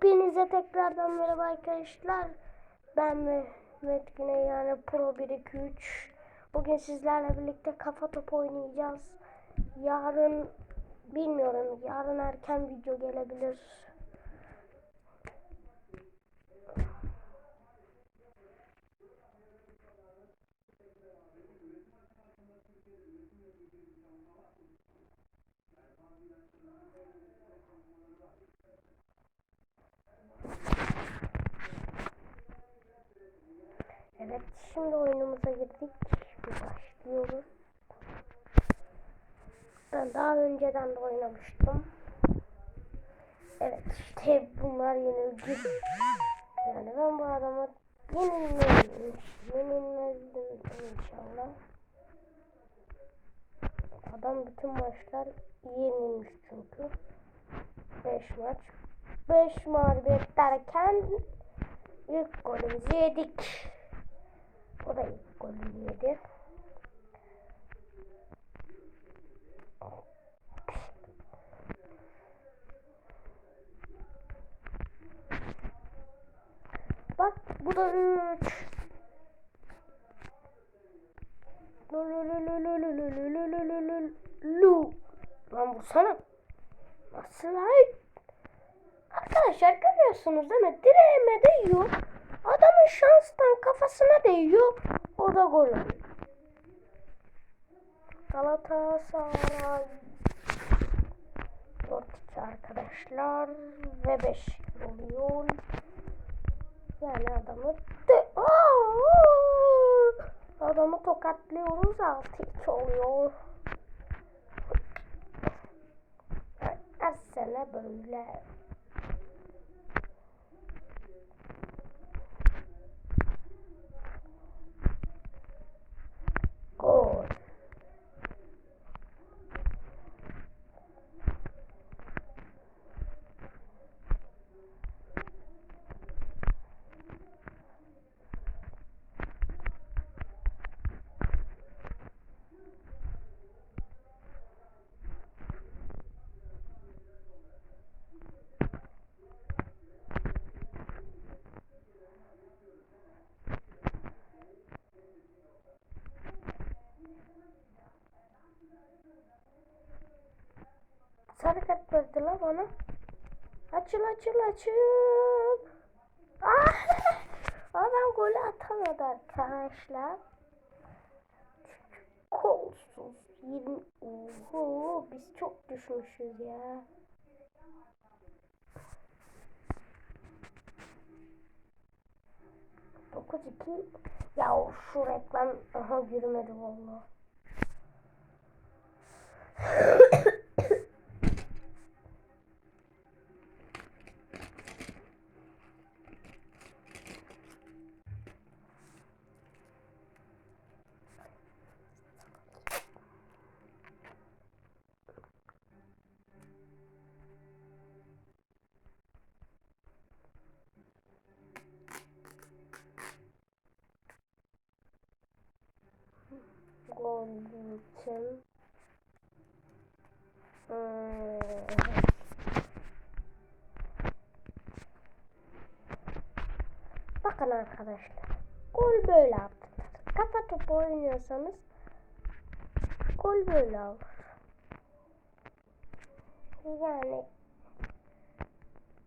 Hepinize tekrardan merhaba arkadaşlar. Ben Mehmet Güney yani Pro 123. Bugün sizlerle birlikte kafa topu oynayacağız. Yarın bilmiyorum. Yarın erken video gelebilir. Evet şimdi oyunumuza girdik. Başlıyoruz. Ben daha önceden de oynamıştım. Evet işte bunlar yenilgi. Yani ben bu adama yenilmezdim. Yenilmezdim inşallah. Adam bütün maçlar yenilmiş çünkü. 5 maç. 5 mağlubiyet derken ilk golümüzü yedik. O da ilk golünü yedi. Bak bu da 3. Lu. Lan vursana. Nasıl lan? Arkadaşlar görüyorsunuz değil mi? Direğime değiyor. Adamın şanstan kafasına değiyor. O da gol oluyor. Galatasaray 4 arkadaşlar ve 5 oluyor. Yani adamı de adamı tokatlıyoruz 6 oluyor. Her böyle. Gol. Sarı kart verdi la bana. Açıl açıl açıl. Ah! Adam golü atamadı arkadaşlar. Kolsuz. 20. Oho, biz çok düşmüşüz ya. Dokuz. Ya şu reklam aha yürümedi vallahi. Gol için. Hmm. Bakın arkadaşlar. Gol böyle atılır. Kafa topu oynuyorsanız gol böyle olur. Yani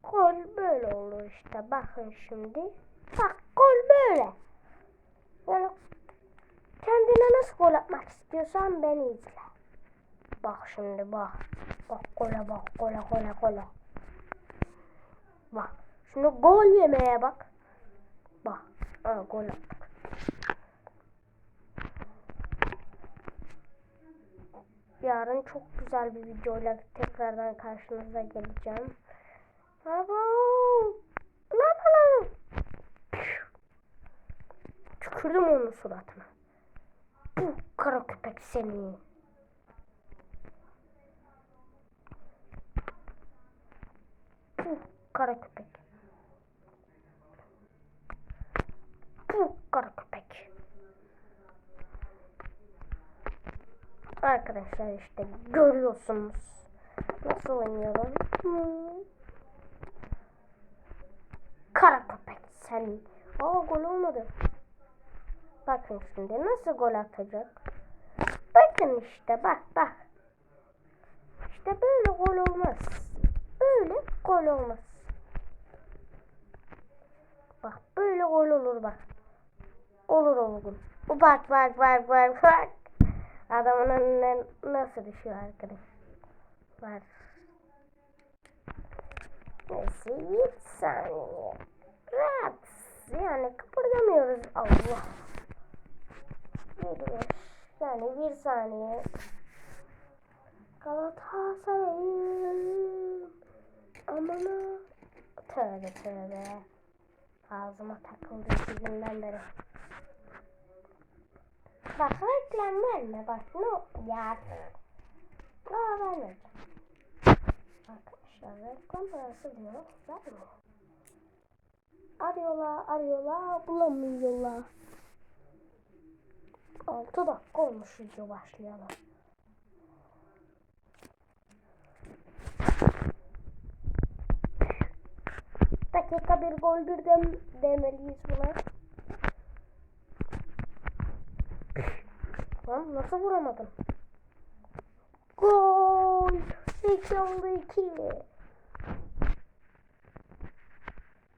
gol böyle olur işte. Bakın şimdi. Bak gol böyle. Yani kendine nasıl gol atmak istiyorsan beni izle. Bak şimdi bak. Bak gole bak gole gole gole. Bak. Şimdi gol yemeye bak. Bak. Ha, gol attık. Yarın çok güzel bir videoyla tekrardan karşınıza geleceğim. Lan lan! Tükürdüm onun suratına. Bu kara köpek seni. Bu kara köpek. Bu kara köpek. Arkadaşlar işte görüyorsunuz. Nasıl oynuyorum? Hmm. sen. Aa gol olmadı. Bakın şimdi nasıl gol atacak. Bakın işte bak bak. İşte böyle gol olmaz. Böyle gol olmaz. Bak böyle gol olur bak. Olur olgun. Bak bak bak bak bak. Adamın önüne nasıl düşüyor arkadaş. Var. Neyse 7 saniye. Rahat. Yani kıpırdamıyoruz. Allah. 7 Yani bir saniye. Galatasaray'ım. Amına. Tövbe tövbe. Ağzıma takıldı iki günden beri. Bak reklam verme bak no ya. Aa vermeyeceğim. Arkadaşlar reklam parası diyor. Vermiyor. Arıyorlar arıyorlar bulamıyorlar. 6 dakika olmuş video başlayalım. Dakika bir gol bir dem demeliyiz buna. Lan nasıl vuramadım? Gol! 2 oldu 2.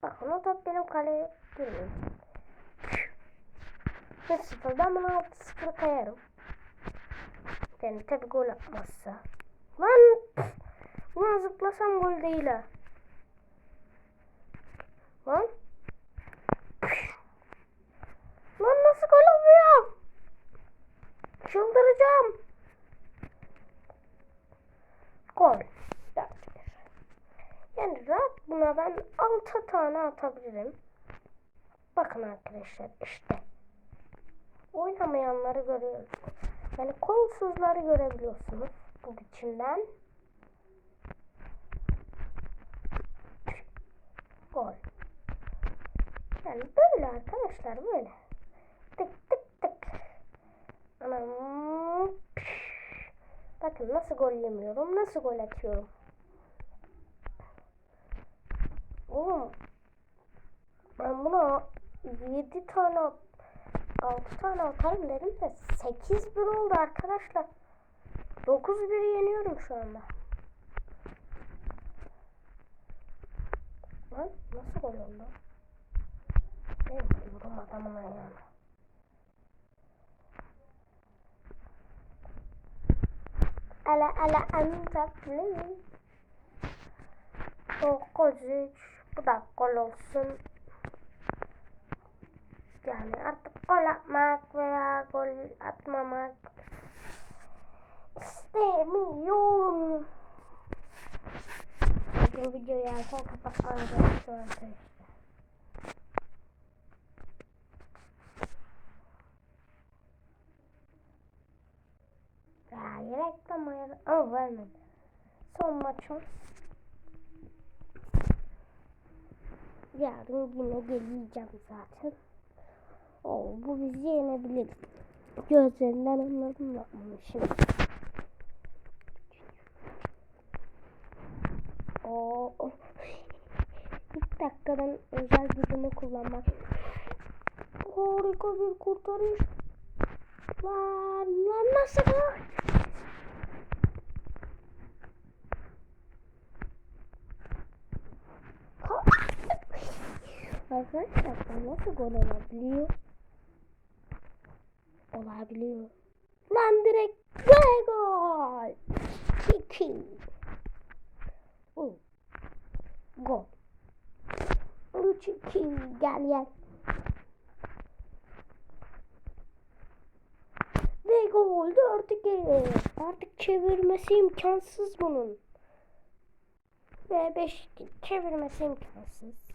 Bakın o top benim kaleye girmiyor. 1-0 ben bunu 6-0 kayarım. Yani tabi gol atmazsa. Lan! Ulan zıplasam gol değil ha. Lan! Lan nasıl gol oluyor? Çıldıracağım. Gol. Yani rahat buna ben 6 tane atabilirim. Bakın arkadaşlar işte. Oynamayanları görüyoruz. Yani kolsuzları görebiliyorsunuz bu biçimden. Gol. Yani böyle arkadaşlar böyle. Tık tık tık. Anam. Bakın nasıl gol yemiyorum. Nasıl gol atıyorum. Oğlum. Ben buna 7 tane 6 tane atarım dedim de 8 1 oldu arkadaşlar. 9 1 yeniyorum şu anda. Lan nasıl gol oldu? Ben vururum adamın ayağına. Ala ala antaklı. 9-3. Bu da gol olsun. Yani artık gol atmak veya gol atmamak istemiyorum. Bu videoyu erken kapatmam gerekiyor arkadaşlar. Hayır reklam ayarı ama vermedi. Son maçım. Yarın yine geleceğim zaten. Oo, bu bizi yenebilir. Gözlerinden anladım da şimdi. Oo. İlk dakikadan özel gücümü kullanmak. Harika bir kurtarış. Lan lan nasıl bu? Arkadaşlar nasıl gol olabiliyor? Olabiliyor. Lan direkt gol. Kiki. Gol. Üç iki gel gel. Ve gol 4-2. Artık çevirmesi imkansız bunun. Ve 5 çevirmesi imkansız.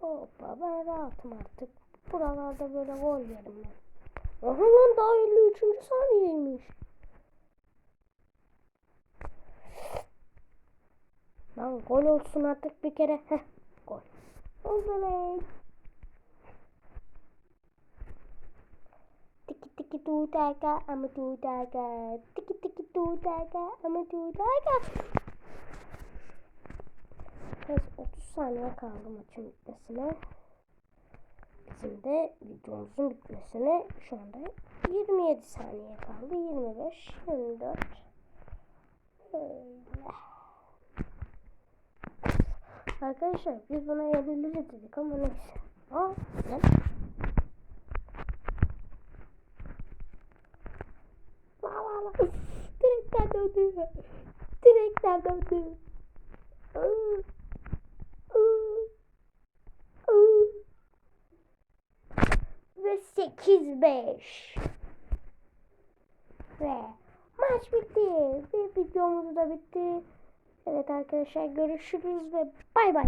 Hoppa ben rahatım artık. Buralarda böyle gol yerim ben. Aha lan daha 53. saniyeymiş. Lan gol olsun artık bir kere. Heh gol. Oldu lan. Tiki tiki tu taka ama tu taka. Tiki tiki tu taka ama tu taka. Neyse 30 saniye kaldı maçın bitmesine. De videomuzun bitmesine şu anda 27 saniye kaldı. 25, 24. Öyle. Arkadaşlar biz buna yeniliriz dedik ama neyse. Aa. Üf, Direkten döndü. Direkten döndü. 8 5 ve maç bitti ve videomuz da bitti. Evet arkadaşlar görüşürüz ve bay bay.